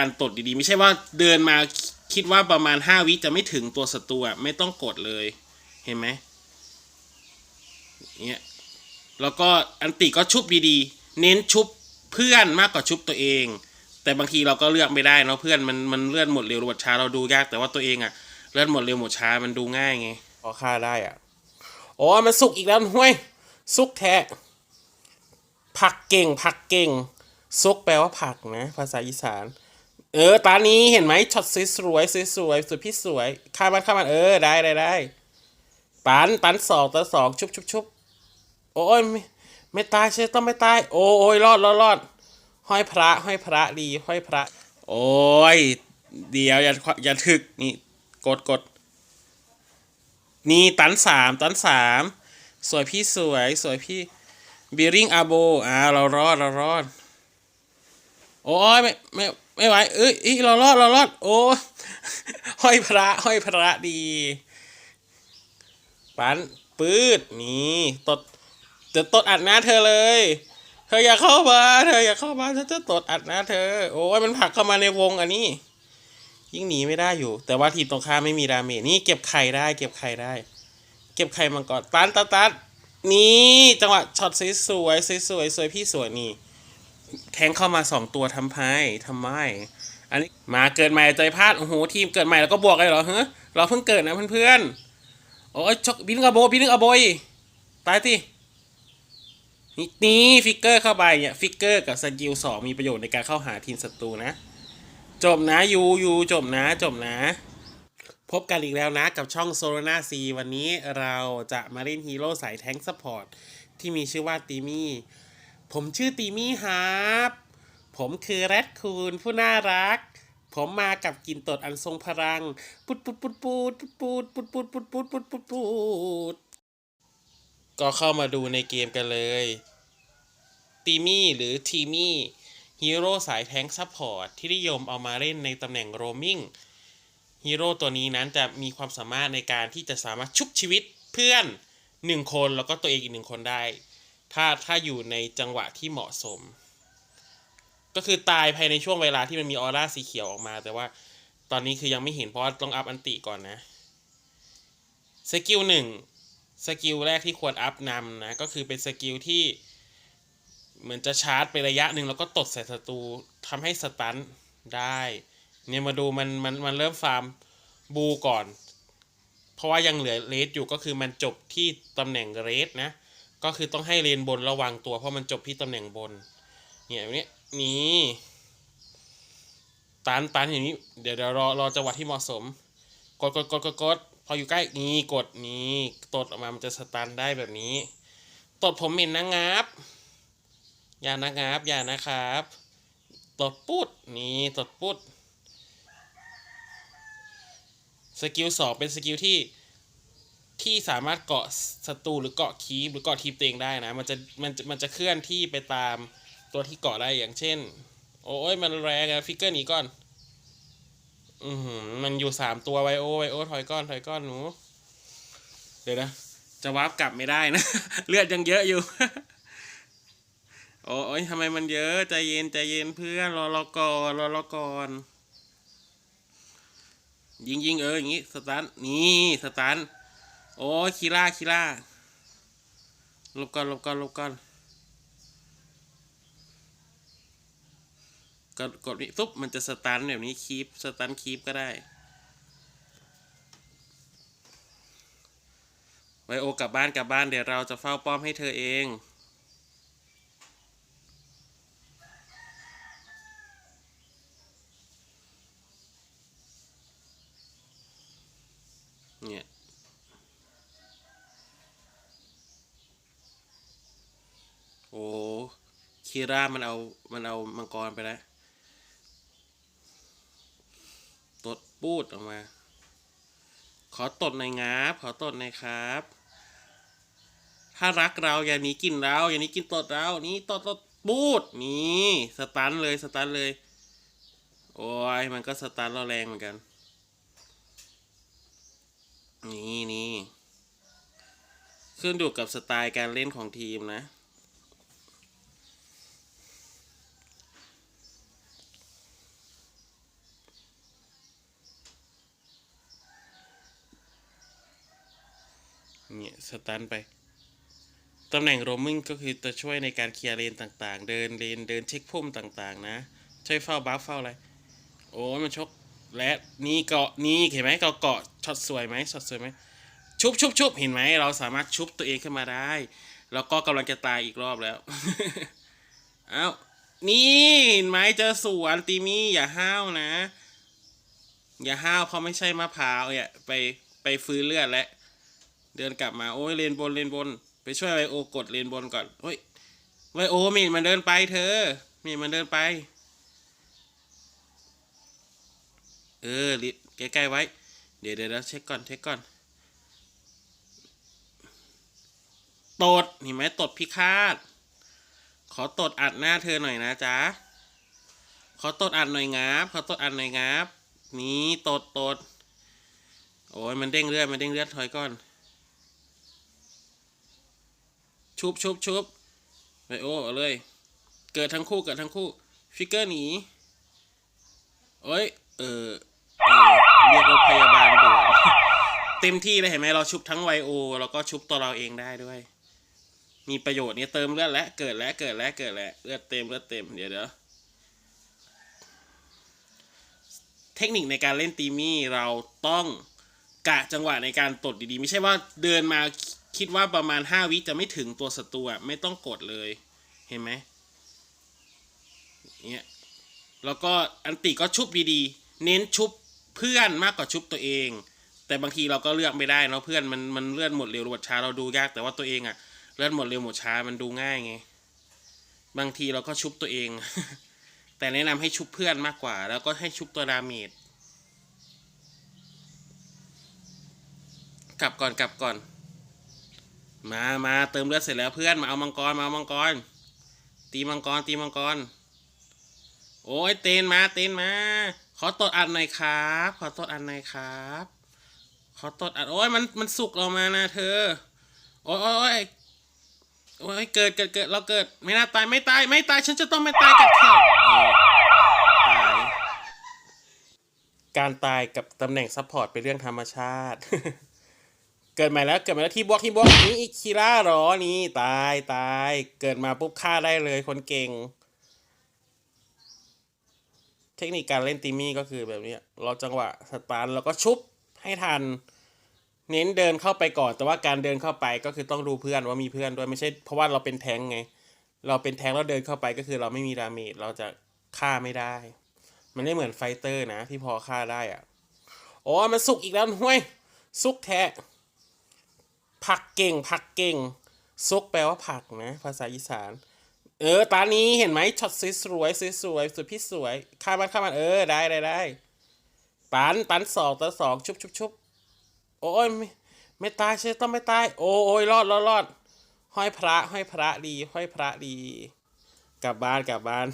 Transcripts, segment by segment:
การตดดีๆ ไม่ใช่ว่าเดินมาคิดว่าประมาณห้าวิจะไม่ถึงตัวศัตรูอะไม่ต้องกดเลย เห็นไหมเนี่ยแล้วก็อันติก็ชุบดีๆ เน้นชุบเพื่อนมากกว่าชุบตัวเอง แต่บางทีเราก็เลือกไม่ได้เนาะเพื่อนมันมันเลื่อนหมดเร็วหมดช้าเราดูยากแต่ว่าตัวเองอะเลื่อนหมดเร็วหมดช้ามันดูง่ายไงพอฆ่าได้อะโอ้มันสุกอีกแล้วห้วยสุกแท้ผักเก่งผักเก่งซุกแปลว่าผักนะ ภาษาอีสาน เออ ตานี้เห็นไหมช็อตสวยสวยสวยสวยสวยพี่สวยข้ามันข้ามันเออได้ได้ได้ตันตันสองตันสองชุบชุบชุบโอ้ยไม่ไม่ตายใช่ต้องไม่ตาย โอ้ยรอดรอดรอดห้อยพระห้อยพระดีห้อยพระ โอ้ยเดี๋ยวอย่าอย่าถึกนี่กดกดนี่ตันสามตันสามสวยพี่สวยสวยพี่บีริงอาโบอ่าเรารอดเรารอด โอ้ยไม่ไม่ ไม่ไหวเอ้ยอีเรารอดเรารอดโอ้ห้อยพระห้อยพระดีปันปืดนี่ตดจะตดอัดหน้าเธอเลย เธออย่าเข้ามาเธออย่าเข้ามาฉันจะตดอัดหน้าเธอ โอ้ยมันผลักเข้ามาในวงอันนี้ ยิ่งหนีไม่ได้อยู่ แต่ว่าทีมตรงข้ามไม่มีดาเมจนี่เก็บไข่ได้ เก็บไข่ได้ เก็บไข่มังกรตันตันตันนี่จังหวะช็อตสวยสวยสวยสวยสวยพี่สวยนี่ แทงเข้ามาสองตัวทำไมทำไมอันนี้มาเกิดใหม่ใจพลาดโอ้โหทีมเกิดใหม่แล้วก็บวกเลยเหรอเฮ้เราเพิ่งเกิดนะเพื่อนๆโอ้ยชกบินกระโบบินกระโบยตายทีนี่นี่ฟิกเกอร์เข้าไปเนี่ยฟิกเกอร์กับสกิลสองมีประโยชน์ในการเข้าหาทีมศัตรูนะ จบนะยูยูจบนะจบนะ พบกันอีกแล้วนะกับช่องโซโลนาซีวันนี้เราจะมาเล่นฮีโร่สายแท้งซัพพอร์ตที่มีชื่อว่าตีมี่ ผมชื่อตีมี่ฮาร์ปผมคือแรดคูนผู้น่ารัก ผมมากับกลินตดอันทรงพลัง ปุดปุดปุดปุดปุดปุดปุดปุดปุดปุดปุดปุดก็เข้ามาดูในเกมกันเลยตีมี่หรือทีมี่ฮีโร่สายแท้งซัพพอร์ตที่นิยมเอามาเล่นในตำแหน่งโรมิงฮีโร่ตัวนี้นั้นจะมีความสามารถในการที่จะสามารถชุบชีวิตเพื่อนหนึ่งคนแล้วก็ตัวเองอีกหนึ่งคนได้ ถ้าถ้าอยู่ในจังหวะที่เหมาะสม ก็คือตายภายในช่วงเวลาที่มันมีออร่าสีเขียวออกมา แต่ว่าตอนนี้คือยังไม่เห็นเพราะต้องอัพอันติก่อนนะสกิลหนึ่งสกิลแรกที่ควรอัพนำนะ ก็คือเป็นสกิลที่เหมือนจะชาร์จไประยะหนึ่งแล้วก็ตดใส่ศัตรูทำให้สตันได้ เนี่ยมาดูมันมันมันเริ่มฟาร์มบูก่อน เพราะว่ายังเหลือเลสอยู่ก็คือมันจบที่ตำแหน่งเลสนะ ก็คือต้องให้เลนบนระวังตัวเพราะมันจบที่ตำแหน่งบน เนี่ยแบบนี้นี่ตันตันอย่างนี้ เดี๋ยวเดี๋ยวรอรอจังหวะที่เหมาะสม กดกดกดกดกดพออยู่ใกล้นี่กดนี่ตดออกมามันจะสตันได้แบบนี้ ตดผมเหม็นนะงับ อย่านะงับอย่านะครับ ตดปุ๊ดนี่ตดปุ๊ดสกิลสองเป็นสกิลที่ ที่สามารถเกาะศัตรูหรือเกาะคีปหรือเกาะทีมตัวเองได้นะ มันจะมันจะมันจะเคลื่อนที่ไปตามตัวที่เกาะได้อย่างเช่น โอ้ยมันแรงอะฟิกเกอร์หนีก่อน อือหือมันอยู่สามตัวไวโอไวโอถอยก้อนถอยก้อนหนู เดี๋ยวนะ จะวาร์ปกลับไม่ได้นะ เลือดยังเยอะอยู่ โอ้ยทำไมมันเยอะ ใจเย็นใจเย็นเพื่อนรอรอก่อนรอรอก่อนยิงยิงเอออย่างงี้สตันนี่สตัน โอ้คีล่าคีล่าลบกันลบกันลบกันกดกดนี่ซุบมันจะสตันแบบนี้คีปสตันคีปก็ได้ ไวโอกลับบ้านกลับบ้านเดี๋ยวเราจะเฝ้าป้อมให้เธอเอง โอ้คีร่ามันเอา มันเอามังกรไปแล้วตดปูดออกมา ขอตดในงาบ ขอตดในครับ ถ้ารักเราอย่านีกินเราอย่านีกินตดเรา นี่ตดตดปูด นี่สตันเลยสตันเลย โอ้ยมันก็สตันเราแรงเหมือนกัน นี่นี่ขึ้นอยู่กับสไตล์การเล่นของทีมนะ เนี่ยสตันไป ตำแหน่งโรมมิ่งก็คือจะช่วยในการเคลียร์เลนต่างๆ เดินเลนเดินเช็คพุ่มต่างๆ นะ ช่วยเฝ้าบัฟเฝ้าอะไร โอ้มันชกและนี่เกาะนี่เห็นไหมเกาะเกาะช็อตสวยไหมช็อตสวยไหมชุบชุบชุบเห็นไหมเราสามารถชุบตัวเองขึ้นมาได้ แล้วก็กำลังจะตายอีกรอบแล้วเอ้านี่เห็นไหมเจอสวนตีมี่อย่าห้าวนะ อย่าห้าวเพราะไม่ใช่มะพร้าวเนี่ยไปไปฟื้นเลือดแล้ว เดินกลับมาโอ้ยเลนบนเลนบน ไปช่วยไวโอกดเลนบนก่อนโอ้ยไวโอมีมันเดินไปเธอ มีมันเดินไป เออลิใกล้ๆไว้เดี๋ยวเดี๋ยวเดี๋ยวเช็คก่อนเช็คก่อนตดเห็นไหมตดพิฆาต ขอตดอัดหน้าเธอหน่อยนะจ๊ะ ขอตดอัดหน่อยงับ ขอตดอัดหน่อยงับ นี่ตดตด โอ้ยมันเด้งเลือด มันเด้งเลือดถอยก่อน ชุบชุบชุบไปโอ้เอาเลย เกิดทั้งคู่เกิดทั้งคู่ ฟิกเกอร์หนีโอ้ย เออเรียกรถพยาบาลด่วนเต็มที่เลยเห็นไหมเราชุบทั้งไวโอแล้วก็ชุบตัวเราเองได้ด้วย มีประโยชน์เนี่ยเติมเลือดแล้วเกิดแล้วเกิดแล้วเกิดแล้วเลือดเต็มเลือดเต็มเดี๋ยวเดี๋ยวเทคนิคในการเล่นตีมี่เราต้องกะจังหวะในการตดดีๆ ไม่ใช่ว่าเดินมา คิดว่าประมาณ 5 วิจะไม่ถึงตัวศัตรูไม่ต้องกดเลยเห็นไหมเนี่ยแล้วก็อันติก็ชุบดีๆ เน้นชุบเพื่อนมากกว่าชุบตัวเอง แต่บางทีเราก็เลือกไม่ได้เนาะเพื่อนมันมันเลื่อนหมดเร็วหมดช้าเราดูยากแต่ว่าตัวเองอะเลื่อนหมดเร็วหมดช้ามันดูง่ายไงบางทีเราก็ชุบตัวเอง แต่แนะนำให้ชุบเพื่อนมากกว่า แล้วก็ให้ชุบตัวดาเมจกลับก่อนกลับก่อน มามาเติมเลือดเสร็จแล้วเพื่อนมาเอามังกรมาเอามังกร ตีมังกรตีมังกร โอ้ยเตนมาเตนมา ขอตดอัดหน่อยครับ ขอตดอัดหน่อยครับ ขอตดอัดโอ้ยมันมันสุกเรามานะเธอ โอ้ยโอ้ยโอ้ยเกิดเกิดเกิดเราเกิด ไม่น่าตายไม่ตายไม่ตายฉันจะต้องไม่ตายกับเธอเออตายการตายกับตำแหน่งซัพพอร์ตเป็นเรื่องธรรมชาติ เกิดม่แล้วเกิดม่แล้วที่บล็อกที่บล็อกนี่อีคิร่าหรอนี่ตายตายเกิดมาปุ๊บฆ่าได้เลยคนเก่ง เทคนิคการเล่นตีมี่ก็คือแบบนี้เราจังหวะสตาร์ทแล้วก็ชุบให้ทัน เน้นเดินเข้าไปก่อน แต่ว่าการเดินเข้าไปก็คือต้องดูเพื่อนว่ามีเพื่อนด้วยไม่ใช่เพราะว่าเราเป็นแทงไง เราเป็นแทงค์แล้วเดินเข้าไปก็คือเราไม่มีดาเมจเราจะฆ่าไม่ได้ มันไม่เหมือนไฟเตอร์นะที่พอฆ่าได้อะโอ้ยมันสุกอีกแล้วห้วย สุกแท้ ผักเก่ง ผักเก่งซุกแปลว่าผักนะ ภาษาอีสาน เออ ตานี้เห็นไหมช็อตสวยสวยสวยสวยสุดพี่สวย ข้ามันข้ามันเออ ได้ได้ได้ตันตันสองตันสองชุบชุบชุบโอ้ยไม่ไม่ตายใช่ต้องไม่ตาย โอ้ยรอดรอดรอดห้อยพระห้อยพระดีห้อยพระดี กลับบ้านกลับบ้าน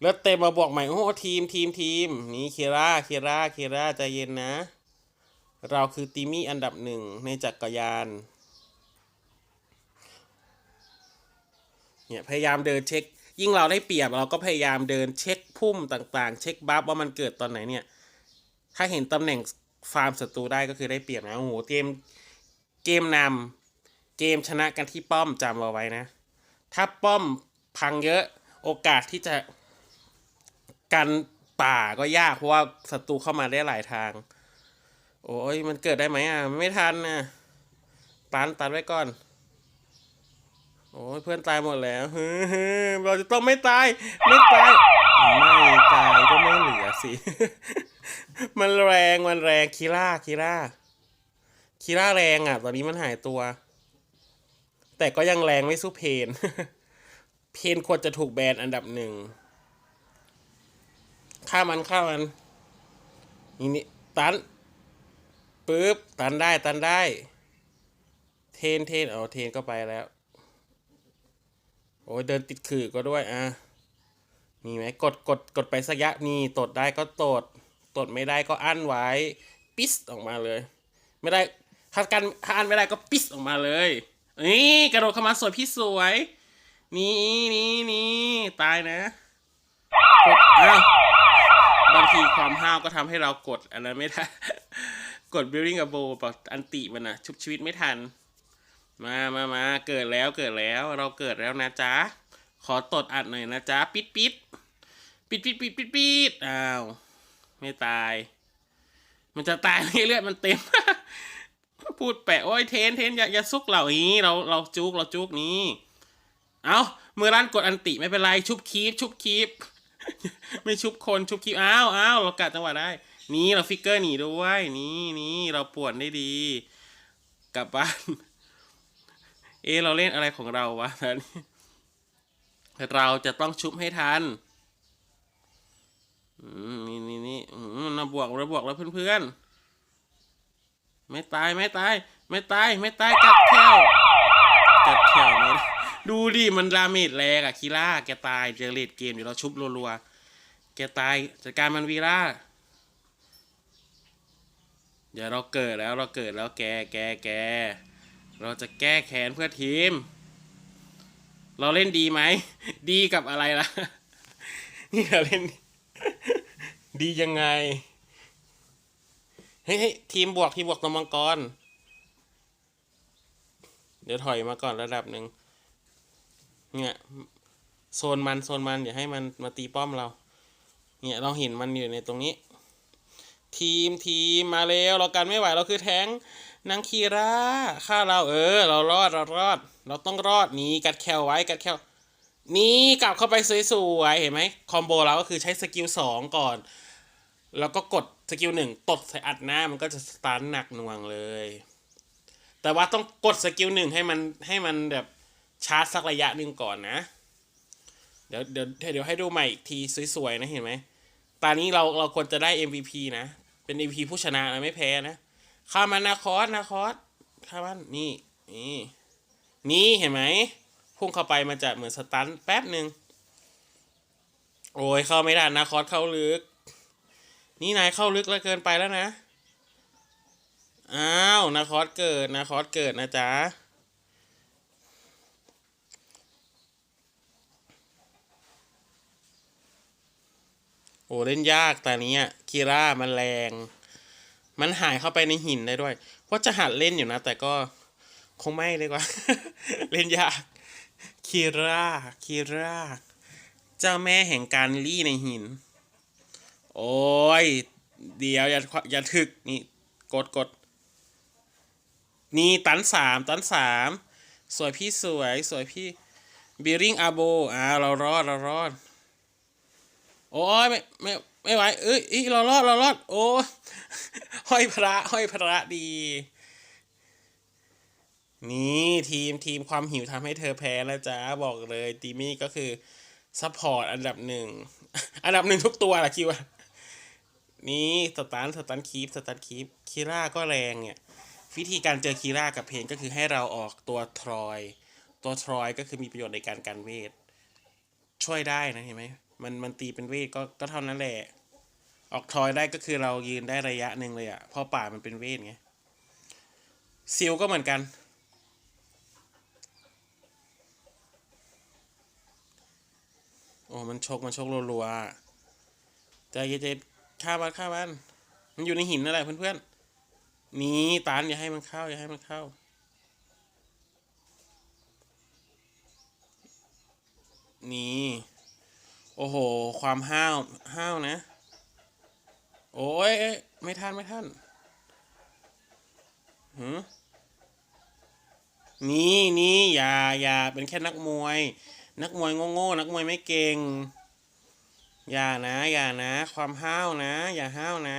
แล้วเต็มมาบอกใหม่โอ้โหทีมทีมทีมนี่เคราเคราเคราใจเย็นนะ เราคือตีมี่อันดับหนึ่งในจักรยานเนี่ยพยายามเดินเช็ค ยิ่งเราได้เปรียบเราก็พยายามเดินเช็คพุ่มต่างๆ เช็คบัฟว่ามันเกิดตอนไหนเนี่ย ถ้าเห็นตำแหน่งฟาร์มศัตรูได้ก็คือได้เปรียบนะโอ้โหเกมเกมนำเกมชนะกันที่ป้อมจำเอาไว้นะ ถ้าป้อมพังเยอะโอกาสที่จะกันป่าก็ยากเพราะว่าศัตรูเข้ามาได้หลายทาง โอ้ยมันเกิดได้ไหมอะ ไม่ทันนะตันตันไว้ก่อน โอ้ยเพื่อนตายหมดแล้วเฮ้ยเราจะต้องไม่ตาย ไม่ตาย ไม่ตายก็ไม่เหลือสิ มันแรงมันแรงคีร่าคีร่าคีร่าแรงอะ ตอนนี้มันหายตัว แต่ก็ยังแรงไม่สู้เพน เพนควรจะถูกแบนอันดับหนึ่งฆ่ามันฆ่ามันนี่นี่ตัน ปึ๊บ ตันได้ตันได้ เทนเทนเอาเทนก็ไปแล้ว โอ้ยเดินติดขื่อก็ด้วยอะมีไหมกดกดกดไปสักยะนี่ตดได้ก็ตด ตดไม่ได้ก็อั้นไว้ ปิสออกมาเลย ไม่ได้ถ้ากันถ้าอั้นไม่ได้ก็ปิสออกมาเลยนี่กระโดดเข้ามาสวยพี่สวย นี่นี่นี่ตายนะกดอ้าวบางทีความห้าวก็ทำให้เรากดอันนั้นไม่ได้ กด building a bow ปะอันติมันอะชุบชีวิตไม่ทัน มามามาเกิดแล้วเกิดแล้วเราเกิดแล้วนะจ๊ะ ขอตดอัดหน่อยนะจ๊ะ ปิดปิดปิดปิดปิดปิดปิดอ้าว ไม่ตาย มันจะตายไหมเลือดมันเต็ม พูดแปะ โอ้ยเทนเทนอย่าอย่าซุกเหล่านี้ เราเราจุกเราจุกนี้ เอามือร้านกดอันติไม่เป็นไร ชุบคีบชุบคีบไม่ชุบคนชุบคีบอ้าวอ้าวเรากัดจังหวะได้ นี่เราฟิกเกอร์หนีด้วยนี่นี่เราปวดได้ดี กลับบ้าน เอเราเล่นอะไรของเราวะตอนนเราจะต้องชุบให้ทันอืมนี่นี่นี่อืมมาบวกเราบวกแล้วเพื่อนๆ ไม่ตายไม่ตาย ไม่ตาย ไม่ตายกัดแควกัดแควไม่ดูดิมันดาเมจแรงอะคีร่าแกตายเจอเลดเกมเดี๋ยวเราชุบรัวๆแกตายจัดการมันวีร่า เดี๋ยวเราเกิดแล้วเราเกิดแล้วแกแกแกเราจะแก้แค้นเพื่อทีม เราเล่นดีไหม ดีกับอะไรล่ะ นี่เราเล่น ดียังไง เฮ้ยทีมบวกทีมบวกตัวมังกร เดี๋ยวถอยมาก่อนระดับหนึ่งเนี่ยโซนมันโซนมันอย่าให้มันมาตีป้อมเรา เนี่ยเราเห็นมันอยู่ในตรงนี้ ทีมทีมมาเร็วเรากันไม่ไหวเราคือแท้งนางคีราฆ่าเราเออ เรารอดเรารอด เราต้องรอดหนี่กัดแคลไว้กัดแคลนี่กลับเข้าไปสวยๆเห็นไหมคอมโบเราก็คือใช้สกิลสองก่อน แล้วก็กดสกิลหนึ่งตดใส่อัดหน้ามันก็จะสตาร์ทหนักหน่วงเลย แต่ว่าต้องกดสกิลหนึ่งให้มันให้มันแบบชาร์จสักระยะหนึ่งก่อนนะ เดี๋ยวเดี๋ยวเดี๋ยวให้ดูใหม่อีกทีสวยๆนะเห็นไหมตอนนี้เราเราควรจะได้ MVP นะ เป็น MVP ผู้ชนะนะไม่แพ้นะข้ามันนาคอสนาคอสข้ามันนี่นี่นี่เห็นไหมพุ่งเข้าไปมันจะเหมือนสตันแป๊บหนึ่งโอ้ยเข้าไม่ได้นาคอสเข้าลึก นี่นายเข้าลึกแล้วเกินไปแล้วนะอ้าวนาคอสเกิดนาคอสเกิดนะจ๊ะ โอ้เล่นยากแต่นี้คีร่ามันแรง มันหายเข้าไปในหินได้ด้วยว่าจะหัดเล่นอยู่นะ แต่ก็คงไม่เลยกว่า เล่นยากคีร่าคีร่าเจ้าแม่แห่งการลี่ในหิน โอ้ย เดี๋ยวอย่าอย่าถึกนี่กดกดนี่ตันสามตันสามสวยพี่สวย สวยพี่บิริงอาโบอ่าเรารอดเรารอด โอ้ยไม่ไม่ไม่ไหวเอ้ยอีเรารอดเรารอดโอ้ห้อยพระห้อยพระดี นี่ทีมทีมความหิวทำให้เธอแพ้นะจ๊ะบอกเลยตีมี่ก็คือซัพพอร์ตอันดับหนึ่งอันดับหนึ่งทุกตัวแหละคิดว่านี่สตันสตันคีปสตันคีปคีร่าก็แรงเนี่ยวิธีการเจอคีร่ากับเพนก็คือให้เราออกตัวทรอย ตัวทรอยก็คือมีประโยชน์ในการกันเวทช่วยได้นะเห็นไหม มันมันตีเป็นเวทก็ก็เท่านั้นแหละ ออกทอยได้ก็คือเรายืนได้ระยะหนึ่งเลยอะ่ะเพราะป่ามันเป็นเวทไงซิลก็เหมือนกัน โอ้มันชกมันชกรัวๆอะใจเย็นๆฆ่ามันฆ่ามันมันอยู่ในหินนั่นแหละเพื่อนๆนี่ตานอย่าให้มันเข้าอย่าให้มันเข้านี่ โอ้โห ความห้าว ห้าวนะ โอ้ยไม่ทัน ไม่ทันหืมนี่นี่อย่าอย่าเป็นแค่นักมวย นักมวยโง่ๆนักมวยไม่เก่ง อย่านะ อย่านะ ความห้าวนะ อย่าห้าวนะ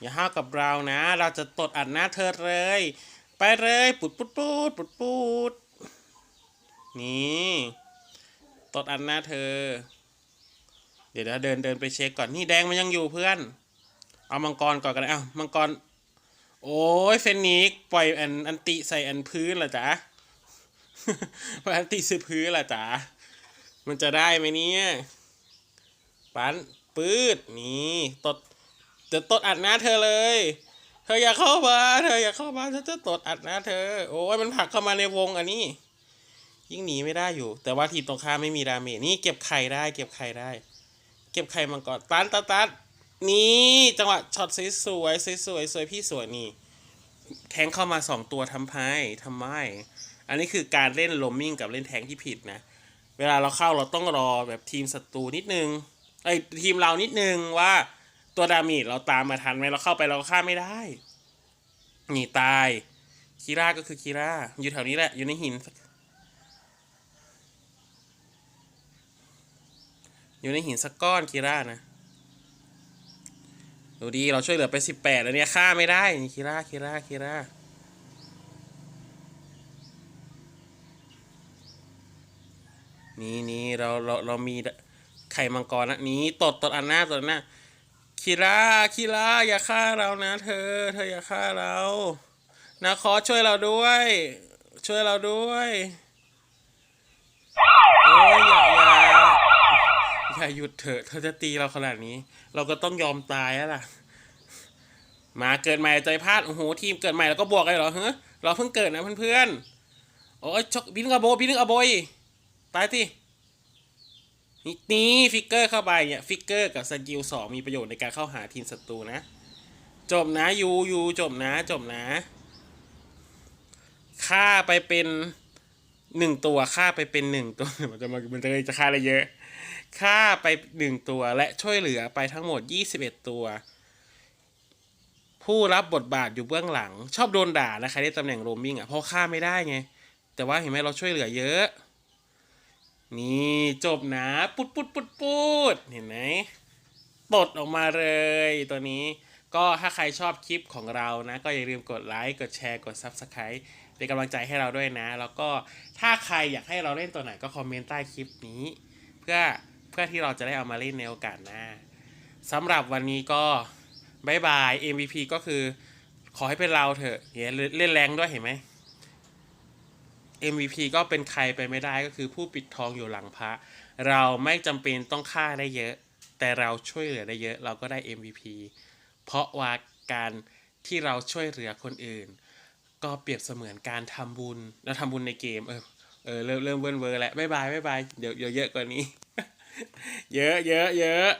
อย่าห้าวกับเรานะ เราจะตดอัดหน้าเธอเลย ไปเลย ปุดปุดปุดปุดปุดนี่ ตดอันหน้าเธอ เดี๋ยวเดินเดินไปเช็คก่อนนี่แดงมันยังอยู่เพื่อน เอามังกรก่อนกันนะเอามังกร โอ้ยเฟนิกปล่อยอันอันติใส่อันพื้นเหรอจ๊ะปล่อยอันติใส่พื้นเหรอจ๊ะมันจะได้ไหมเนี่ยปันปืดนี่ตดจะตดอัดหน้าเธอเลย เธออย่าเข้ามา เธออย่าเข้ามาฉันจะตดอัดหน้าเธอ โอ้ยมันผลักเข้ามาในวงอันนี้ ยิ่งหนีไม่ได้อยู่ แต่ว่าทีมตรงข้ามไม่มีดาเมจนี่เก็บไข่ได้ เก็บไข่ได้ เก็บไข่มังกรตันตันตันนี่จังหวะช็อตสวยๆสวยๆสวยพี่สวยนี่แทงเข้ามาสองตัวทำไพ่ทำไมอันนี้คือการเล่นลมมิ่งกับเล่นแทงที่ผิดนะ เวลาเราเข้าเราต้องรอแบบทีมศัตรูนิดนึงไอ้ทีมเรานิดนึงว่าตัวดามิเราตามมาทันไหมเราเข้าไปเราฆ่าไม่ได้หนีตายคีร่าก็คือคีร่าอยู่แถวนี้แหละอยู่ในหิน อยู่ในหินสักก้อนคีร่านะดูดีเราช่วยเหลือไปสิบแปดแล้วเนี่ยฆ่าไม่ได้คีร่าคีร่าคีร่านี่นี่เราเราเรามีไข่มังกรนะนี้ตดตดอันหน้าตดอันหน้าคีร่าคีร่าอย่าฆ่าเรานะ เธอ เธออย่าฆ่าเรานะขอช่วยเราด้วย ช่วยเราด้วยโอ้ยอย่า อย่าหยุดเถอะเธอจะตีเราขนาดนี้ เราก็ต้องยอมตายแล้วล่ะ มาเกิดใหม่ใจพลาดโอ้โหทีมเกิดใหม่แล้วก็บวกเลยเหรอเฮ้เราเพิ่งเกิดนะเพื่อนๆโอ้ยชกบินกระโบบินกระโบยตายทีนี่นี่ฟิกเกอร์เข้าไปเนี่ยฟิกเกอร์กับสกิลสองมีประโยชน์ในการเข้าหาทีมศัตรูนะ จบนะยูยูจบนะ จบนะฆ่าไปเป็นหนึ่งตัวฆ่าไปเป็นหนึ่งตัวมันจะมามันจะจะฆ่าอะไรเยอะ ฆ่าไปหนึ่งตัวและช่วยเหลือไปทั้งหมด 21 ตัว ผู้รับบทบาทอยู่เบื้องหลัง ชอบโดนด่านะใครได้ตำแหน่งโรมมิ่งอะเพราะฆ่าไม่ได้ไง แต่ว่าเห็นไหมเราช่วยเหลือเยอะ นี่จบนะ ปุดปุดปุดปุดเห็นไหมตดออกมาเลยตัวนี้ ก็ถ้าใครชอบคลิปของเรานะ ก็อย่าลืมกดไลค์กดแชร์กด Subscribe เป็นกำลังใจให้เราด้วยนะ แล้วก็ถ้าใครอยากให้เราเล่นตัวไหนก็คอมเมนต์ใต้คลิปนี้ เพื่อ พื่อที่เราจะได้เอามาเล่นในโอกาสหน้าสำหรับวันนี้ก็บายบาย MVP ก็คือขอให้เป็นเราเถอะเห็นเล่นแรงด้วยเห็นไหม MVP ก็เป็นใครไปไม่ได้ก็คือผู้ปิดทองอยู่หลังพระ เราไม่จำเป็นต้องฆ่าได้เยอะ แต่เราช่วยเหลือได้เยอะ เราก็ได้ MVP เพราะว่าการที่เราช่วยเหลือคนอื่น ก็เปรียบเสมือนการทำบุญ แล้วทำบุญในเกม เออเออเริ่มเริ่มเวิร์นเวอร์แล้วบ๊ายบายบ๊ายบายเดี๋ยวเดี๋ยวเยอะกว่านี้ เยอะเยอะเยอะ